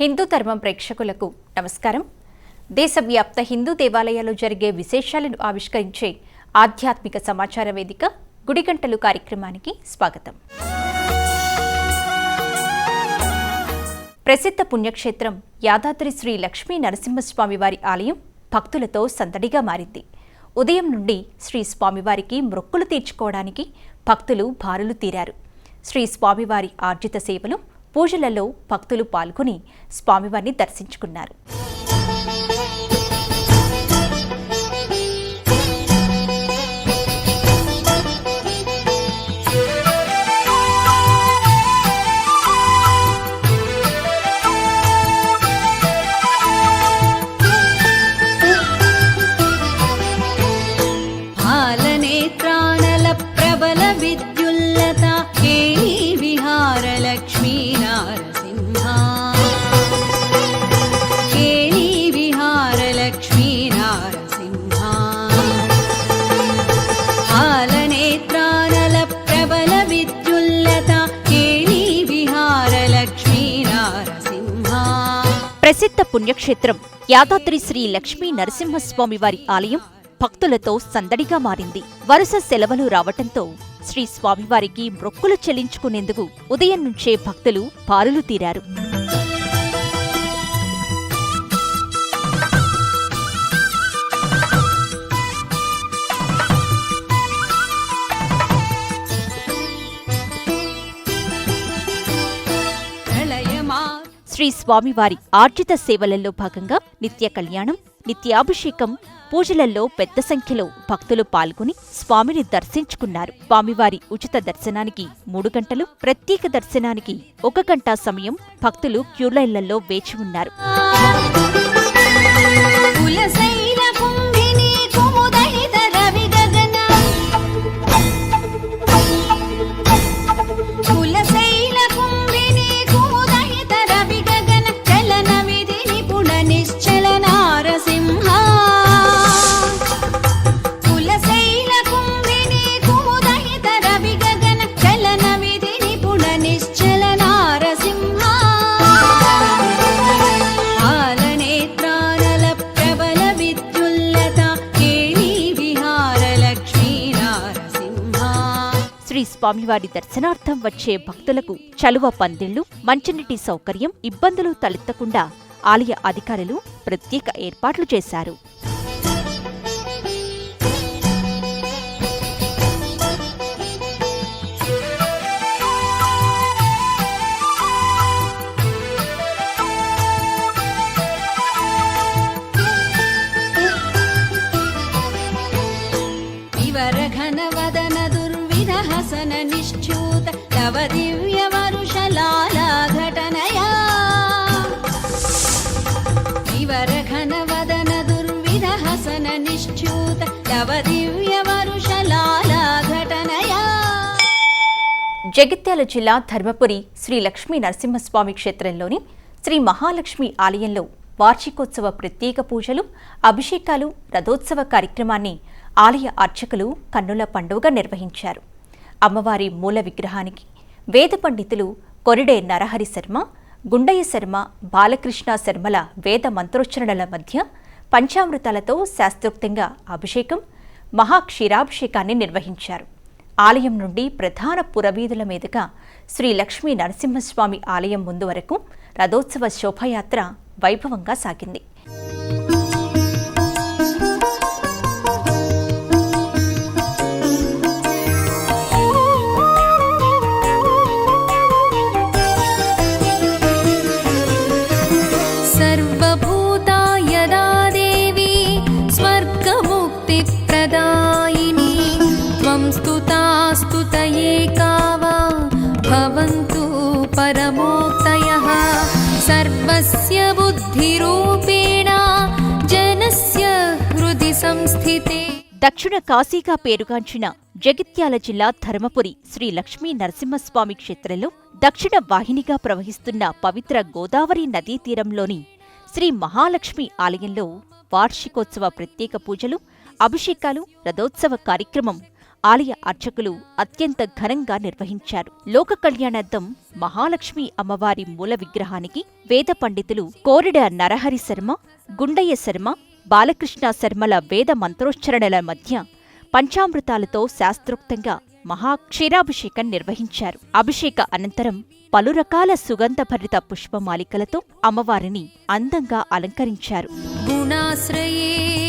హిందూ ధర్మం ప్రేక్షకులకు నమస్కారం. దేశవ్యాప్త హిందూ దేవాలయాల్లో జరిగే విశేషాలను ఆవిష్కరించే ఆధ్యాత్మిక సమాచార వేదిక గుడిగంటలు కార్యక్రమానికి స్వాగతం. ప్రసిద్ధ పుణ్యక్షేత్రం యాదాద్రి శ్రీ లక్ష్మీ నరసింహస్వామి వారి ఆలయం భక్తులతో సందడిగా మారింది. ఉదయం నుండి శ్రీ స్వామివారికి మొక్కులు తీర్చుకోవడానికి భక్తులు భారులు తీరారు. శ్రీ స్వామివారి ఆర్జిత సేవలు పూజలలో భక్తులు పాల్గొని స్వామివారిని దర్శించుకున్నారు. పుణ్యక్షేత్రం. యాదాద్రి శ్రీ లక్ష్మీ నరసింహస్వామి వారి ఆలయం భక్తులతో సందడిగా మారింది. వరుస సెలవులు రావటంతో శ్రీ స్వామివారికి మొక్కులు చెల్లించుకునేందుకు ఉదయం నుంచే భక్తులు పారులు తీరారు. శ్రీ స్వామివారి ఆర్జిత సేవలలో భాగంగా నిత్య కళ్యాణం నిత్యాభిషేకం పూజలలో పెద్ద సంఖ్యలో భక్తులు పాల్గొని స్వామిని దర్శించుకున్నారు. స్వామివారి ఉచిత దర్శనానికి మూడు గంటలు ప్రత్యేక దర్శనానికి ఒక గంట సమయం భక్తులు క్యూలైన్లలో వేచి ఉన్నారు. స్వామివారి దర్శనార్థం వచ్చే భక్తులకు చలువ పందిళ్ళు మంచినీటి సౌకర్యం ఇబ్బందులు తలెత్తకుండా ఆలయ అధికారులు ప్రత్యేక ఏర్పాట్లు చేశారు. दुर्विधहसन निश्चूत तव दिव्यवरुषलालाघटनया జగిత్యాల జిల్లా ధర్మపురి శ్రీ లక్ష్మీ నరసింహస్వామి క్షేత్రంలోని శ్రీ మహాలక్ష్మి ఆలయంలో వార్షికోత్సవ ప్రత్యేక పూజలు అభిషేకాలు రథోత్సవ కార్యక్రమాన్ని ఆలయ అర్చకులు కన్నుల పండుగ నిర్వహించారు అమ్మవారి మూల విగ్రహానికి వేద పండితులు కొరిడే నరహరి శర్మ గుండయ్య శర్మ బాలకృష్ణ శర్మల వేద మంత్రోచ్చరణల మధ్య పంచామృతాలతో శాస్త్రోక్తంగా అభిషేకం మహాక్షీరాభిషేకాన్ని నిర్వహించారు. ఆలయం నుండి ప్రధాన పురవీధుల మీదుగా శ్రీ లక్ష్మీ నరసింహస్వామి ఆలయం ముందు వరకు రథోత్సవ శోభయాత్ర వైభవంగా సాగింది. सर्वस्य बुद्धिरूपेण जनस्य हृदि संस्थिते దక్షిణ కాశీగా పేరుగాంచిన జగిత్యాల జిల్లా ధర్మపురి శ్రీ లక్ష్మీ నరసింహస్వామి క్షేత్రంలో దక్షిణ వాహినిగా ప్రవహిస్తున్న పవిత్ర గోదావరి నదీ తీరంలోని శ్రీ మహాలక్ష్మి ఆలయంలో వార్షికోత్సవ ప్రత్యేక పూజలు అభిషేకాలు రథోత్సవ కార్యక్రమం ఆలయ అర్చకులు అత్యంత ఘనంగా నిర్వహించారు. లోక కళ్యాణార్థం మహాలక్ష్మి అమ్మవారి మూల విగ్రహానికి వేద పండితులు కోరిడ నరహరి శర్మ గుండయ్య శర్మ బాలకృష్ణ శర్మల వేద మంత్రోచ్చరణల మధ్య పంచామృతాలతో శాస్త్రోక్తంగా మహాక్షీరాభిషేకం నిర్వహించారు. అభిషేక అనంతరం పలు రకాల సుగంధభరిత పుష్పమాలికలతో అమ్మవారిని అందంగా అలంకరించారు. గుణాశ్రయే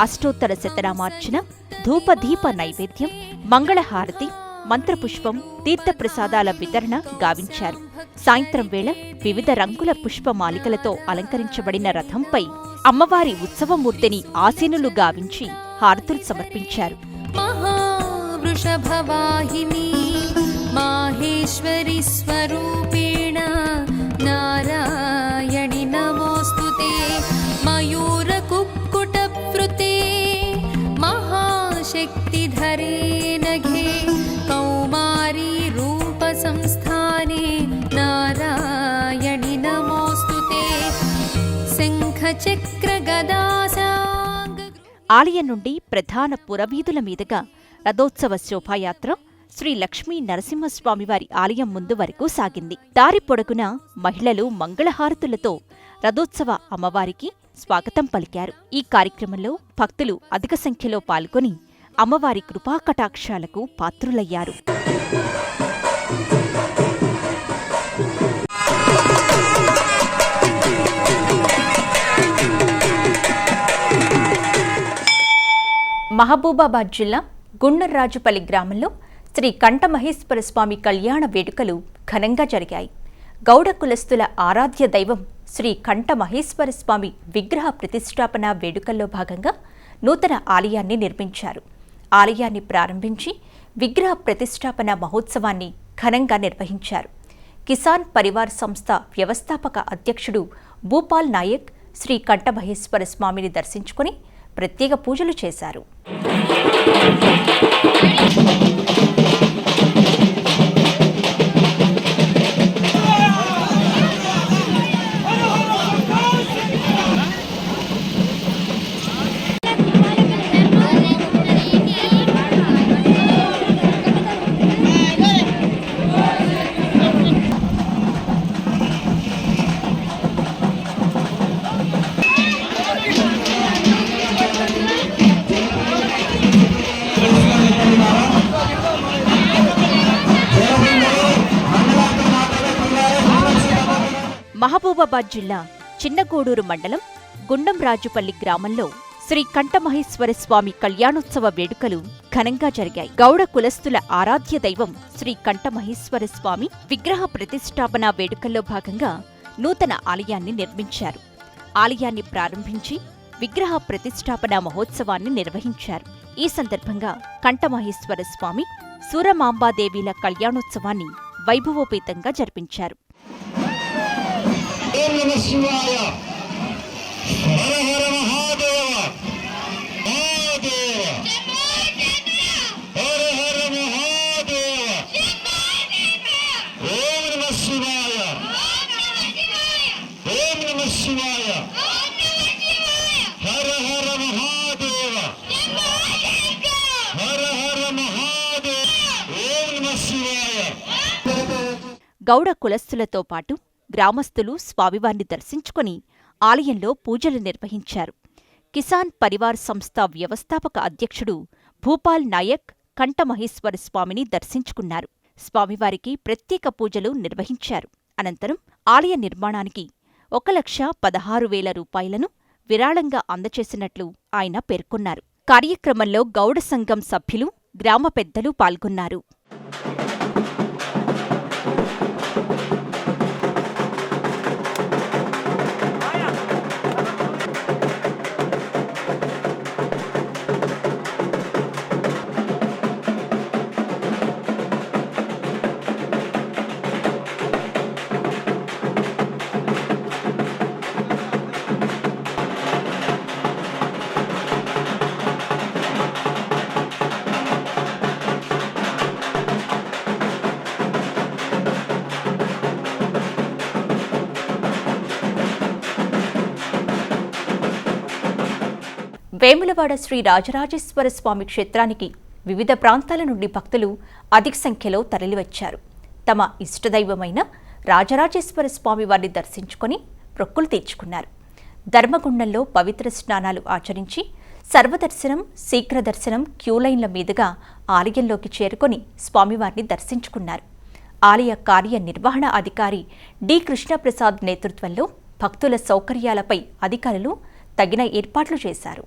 అష్టోత్తర శతనామార్చన ధూపధీప నైవేద్యం మంగళహారతి మంత్రపుష్పం తీర్థప్రసాదాల వితరణ గావించారు. సాయంత్రం వేళ వివిధ రంగుల పుష్పమాలికలతో అలంకరించబడిన రథంపై అమ్మవారి ఉత్సవమూర్తిని ఆసీనులు గావించి హారతులు సమర్పించారు. మహావృషభవాహిని మాహేశ్వరి స్వరూపేణ నారాయణ ఆలయం నుండి ప్రధాన పురవీధుల మీదుగా రథోత్సవ శోభాయాత్ర శ్రీ లక్ష్మీ నరసింహస్వామివారి ఆలయం ముందు వరకు సాగింది. దారి పొడగున మహిళలు మంగళహారతులతో రథోత్సవ అమ్మవారికి స్వాగతం పలికారు. ఈ కార్యక్రమంలో భక్తులు అధిక సంఖ్యలో పాల్గొని అమ్మవారి కృపాకటాక్షాలకు పాత్రులయ్యారు. మహబూబాబాద్ జిల్లా గుండర్రాజుపల్లి గ్రామంలో శ్రీ కంఠమహేశ్వర స్వామి కళ్యాణ వేడుకలు ఘనంగా జరిగాయి. గౌడ కులస్తుల ఆరాధ్య దైవం శ్రీ కంఠమహేశ్వర స్వామి విగ్రహ ప్రతిష్టాపన వేడుకల్లో భాగంగా నూతన ఆలయాన్ని నిర్మించారు. ఆలయాన్ని ప్రారంభించి విగ్రహ ప్రతిష్టాపన మహోత్సవాన్ని ఘనంగా నిర్వహించారు. కిసాన్ పరివార్ సంస్థ వ్యవస్థాపక అధ్యక్షుడు భూపాల్ నాయక్ శ్రీ కంఠమహేశ్వర స్వామిని దర్శించుకుని ప్రత్యేక పూజలు చేశారు. మహబూబాబాద్ జిల్లా చిన్నగూడూరు మండలం గుండంరాజుపల్లి గ్రామంలో శ్రీ కంఠమహేశ్వర స్వామి కళ్యాణోత్సవ వేడుకలు ఘనంగా జరిగాయి. గౌడ కులస్తుల ఆరాధ్య దైవం శ్రీ కంఠమహేశ్వర స్వామి విగ్రహ ప్రతిష్టాపన వేడుకల్లో భాగంగా నూతన ఆలయాన్ని నిర్మించారు. ఆలయాన్ని ప్రారంభించి విగ్రహ ప్రతిష్టాపన మహోత్సవాన్ని నిర్వహించారు. ఈ సందర్భంగా కంఠమహేశ్వర స్వామి సూరమాంబాదేవీల కళ్యాణోత్సవాన్ని వైభవోపేతంగా జరిపించారు. ఓం నమ శివాయ. హర హర మహాదేవ. మహాదేవ. హర హర మహాదేవ. ఓం నమ శివాయ. ఓం నమ శివాయ. హర హర మహాదేవ. హర హర మహాదేవ. ఓం నమ శివాయ. గౌడ కులస్తులతో పాటు గ్రామస్తులు స్వామివారిని దర్శించుకుని ఆలయంలో పూజలు నిర్వహించారు. కిసాన్ పరివార్ సంస్థ వ్యవస్థాపక అధ్యక్షుడు భూపాల్ నాయక్ కంఠమహేశ్వర స్వామిని దర్శించుకున్నారు. స్వామివారికి ప్రత్యేక పూజలు నిర్వహించారు. అనంతరం ఆలయ నిర్మాణానికి ఒక లక్ష పదహారు వేల రూపాయలను విరాళంగా అందచేసినట్లు ఆయన పేర్కొన్నారు. కార్యక్రమంలో గౌడ సంఘం సభ్యులు గ్రామ పెద్దలు పాల్గొన్నారు. వేములవాడ శ్రీ రాజరాజేశ్వర స్వామి క్షేత్రానికి వివిధ ప్రాంతాల నుండి భక్తులు అధిక సంఖ్యలో తరలివచ్చారు. తమ ఇష్టదైవమైన రాజరాజేశ్వర స్వామి వారిని దర్శించుకొని ప్రొక్కులు తీర్చుకున్నారు. ధర్మగుండంలో పవిత్ర స్నానాలు ఆచరించి సర్వదర్శనం శీఘ్ర దర్శనం క్యూలైన్ల మీదుగా ఆలయంలోకి చేరుకొని స్వామివారిని దర్శించుకున్నారు. ఆలయ కార్యనిర్వహణ అధికారి డి. కృష్ణప్రసాద్ నేతృత్వంలో భక్తుల సౌకర్యాలపై అధికారులు తగిన ఏర్పాట్లు చేశారు.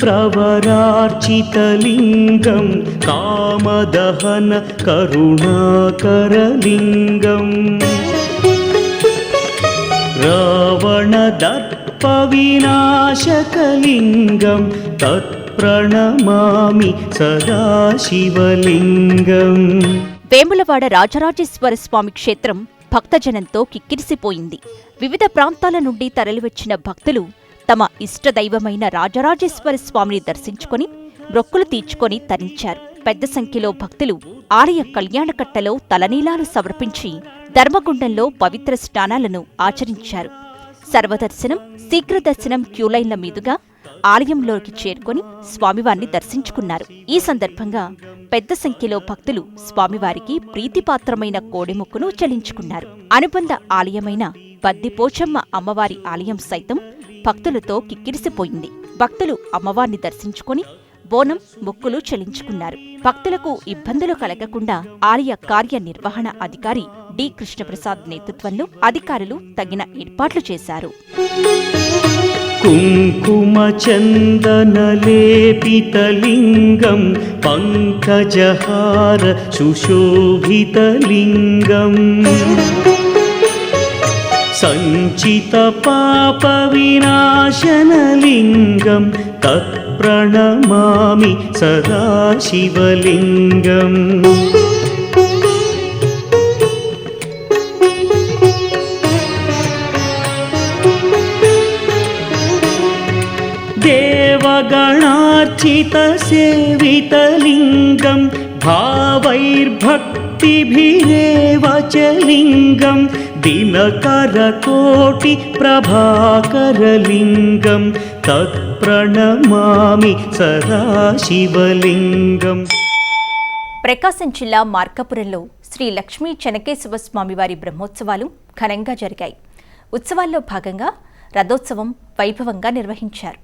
देवमुनिप्रवरार्चितलिङ्गं कामदहन करुणाकरलिङ्गम् रावणदर्पविनाशकलिङ्गं तत्प्रणमामि सदा शिवलिङ्गम् వేములవాడ రాజరాజేశ్వర స్వామి క్షేత్రం భక్తజనంతో కిక్కిరిసిపోయింది వివిధ ప్రాంతాల నుండి తరలివచ్చిన భక్తులు తమ ఇష్టదైవమైన రాజరాజేశ్వర స్వామిని దర్శించుకొని మొక్కులు తీర్చుకొని తరించారు. పెద్ద సంఖ్యలో భక్తులు ఆలయ కళ్యాణకట్టలో తలనీలాలు సమర్పించి ధర్మగుండంలో పవిత్ర స్నానాలను ఆచరించారు. సర్వదర్శనం శీఘ్ర దర్శనం క్యూలైన్ల మీదుగా ఆలయంలోకి చేరుకొని స్వామివారిని దర్శించుకున్నారు. ఈ సందర్భంగా పెద్ద సంఖ్యలో భక్తులు స్వామివారికి ప్రీతిపాత్రమైన కోడెముక్కును చెల్లించుకున్నారు. అనుబంధ ఆలయమైన బద్దిపోచమ్మ అమ్మవారి ఆలయం సైతం భక్తులతో కిక్కిరిసిపోయింది. భక్తులు అమ్మవారిని దర్శించుకొని బోనం మొక్కులు చెలించుకున్నారు భక్తులకు ఇబ్బందులు కలగకుండా ఆలయ కార్యనిర్వహణ అధికారి డి. కృష్ణప్రసాద్ నేతృత్వంలో అధికారులు తగిన ఏర్పాట్లు చేశారు. కుంకుమచందనలేపితలింగం పంకజహార సుశోభితలింగం सञ्चितपापविनाशनलिङ्गं तत्प्रणमामि सदा शिवलिङ्गम् देवगणार्चितसेवितलिङ्गं भावैर्भक्तिभिरेव च लिङ्गं दिनकरकोटिप्रभाकरलिङ्गं तत्प्रणमामि सदा शिवलिङ्गम् ప్రకాశం జిల్లా మార్కాపురంలో శ్రీ లక్ష్మీ చెనకేశవ స్వామివారి బ్రహ్మోత్సవాలు ఘనంగా జరిగాయి ఉత్సవాల్లో భాగంగా రథోత్సవం వైభవంగా నిర్వహించారు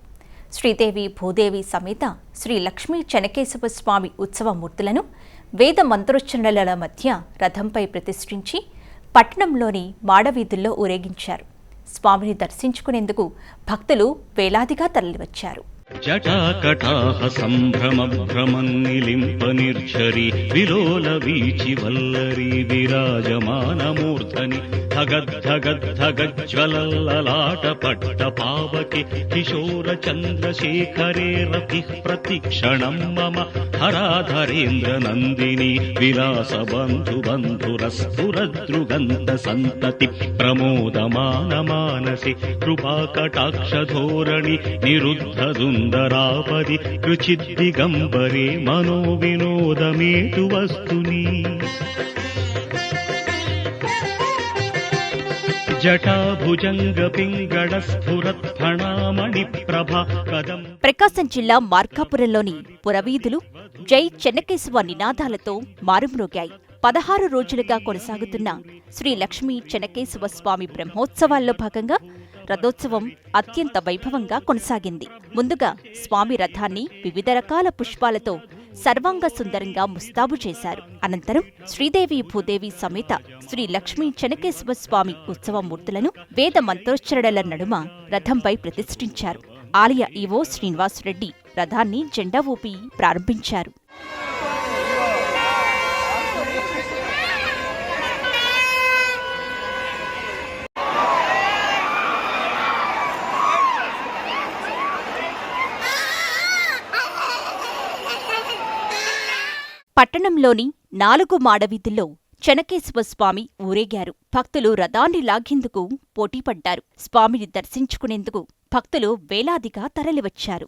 శ్రీదేవి భూదేవి సమేత శ్రీ లక్ష్మీ చెనకేశవ స్వామి ఉత్సవ మూర్తులను వేద మంత్రోచ్చరణల మధ్య రథంపై ప్రతిష్ఠించి పట్టణంలోని మాడవీధుల్లో ఊరేగించారు. స్వామిని దర్శించుకునేందుకు భక్తులు వేలాదిగా తరలివచ్చారు. चटा कटाः सम्भ्रम भ्रमम् निलिम्प निर्झरि विलोलवीचिवल्लरि विराजमानमूर्धनि थगद्धगद्धगज्जललाटपट्टपावकि किशोरचन्द्रशेखरे रतिः प्रतिक्षणम् मम हराधरेन्द्र नन्दिनि विलास बन्धुबन्धुरस्फुरदृगन्त सन्तति प्रमोदमान कृपाकटाक्षधोरणि निरुद्धदुन् మమ హరాధరేంద్ర నందిని విలాస సుందరాపది రుచిద్దిగంబరే మనో వినోదమేతు వస్తుని జటాభుజంగ పింగళ స్ఫురత్ ఫణామణి కదం. ప్రకాశం జిల్లా మార్కాపురంలోని పురవీధులు జై చెన్నకేశవ నినాదాలతో మారుమ్రోగాయి. పదహారు రోజులుగా కొనసాగుతున్న శ్రీ లక్ష్మీ చెన్నకేశవ స్వామి బ్రహ్మోత్సవాల్లో భాగంగా రథోత్సవం అత్యంత వైభవంగా కొనసాగింది. ముందుగా స్వామి రథాన్ని వివిధ రకాల పుష్పాలతో సర్వాంగ సుందరంగా ముస్తాబు చేశారు. అనంతరం శ్రీదేవి భూదేవి సమేత శ్రీ లక్ష్మీ చెనకేశ్వర స్వామి ఉత్సవ మూర్తులను వేద మంత్రోచ్చరణల నడుమ రథంపై ప్రతిష్ఠించారు. ఆలయ ఈవో శ్రీనివాసరెడ్డి రథాన్ని జెండా ఊపి ప్రారంభించారు. పట్టణంలోని నాలుగు మాడవీధుల్లో చెనకేశ్వర స్వామి ఊరేగారు. భక్తులు రథాన్ని లాగేందుకు పోటీపడ్డారు. స్వామిని దర్శించుకునేందుకు భక్తులు వేలాదిగా తరలివచ్చారు.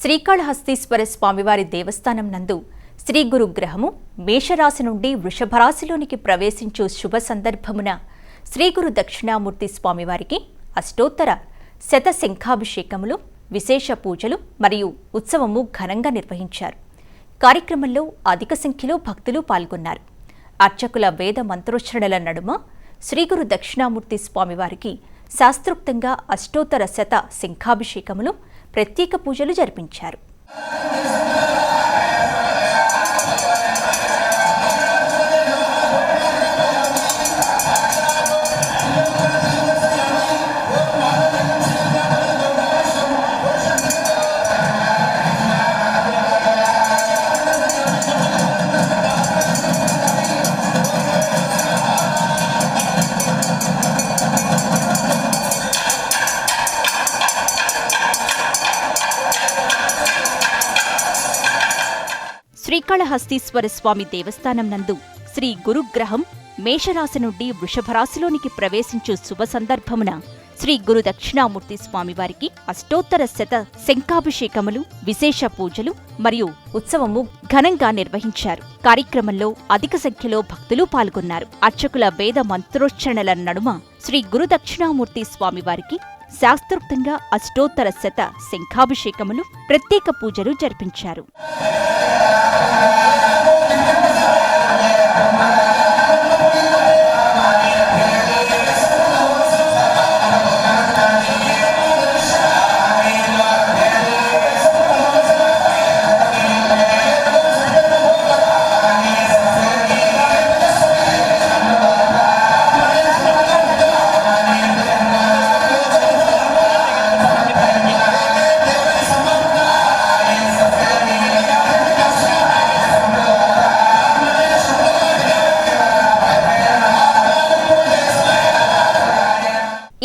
శ్రీకాళహస్తీశ్వర స్వామివారి దేవస్థానం నందు శ్రీ గురుగ్రహము మేషరాశి నుండి వృషభరాశిలోనికి ప్రవేశించు శుభ సందర్భమున శ్రీ గురు దక్షిణామూర్తి స్వామివారికి అష్టోత్తర శత శంఖాభిషేకములు విశేష పూజలు మరియు ఉత్సవము ఘనంగా నిర్వహించారు. కార్యక్రమంలో అధిక సంఖ్యలో భక్తులు పాల్గొన్నారు. అర్చకుల వేద మంత్రోచ్చరణల నడుమ శ్రీగురు దక్షిణామూర్తి స్వామివారికి శాస్త్రోక్తంగా అష్టోత్తర శత శంఖాభిషేకములు ప్రత్యేక పూజలు జరిపించారు. శ్రీకాళహస్తీశ్వర స్వామి దేవస్థానం నందు శ్రీ గురుగ్రహం మేషరాశి నుండి వృషభరాశిలోనికి ప్రవేశించు శుభ సందర్భమున శ్రీ గురు దక్షిణామూర్తి స్వామివారికి అష్టోత్తర శత శంఖాభిషేకములు విశేష పూజలు మరియు ఉత్సవము ఘనంగా నిర్వహించారు. కార్యక్రమంలో అధిక సంఖ్యలో భక్తులు పాల్గొన్నారు. అర్చకుల వేద మంత్రోచ్చరణల నడుమ శ్రీ గురు దక్షిణామూర్తి స్వామివారికి శాస్త్రోక్తంగా అష్టోత్తర శత శంఖాభిషేకములు ప్రత్యేక పూజలు జరిపించారు.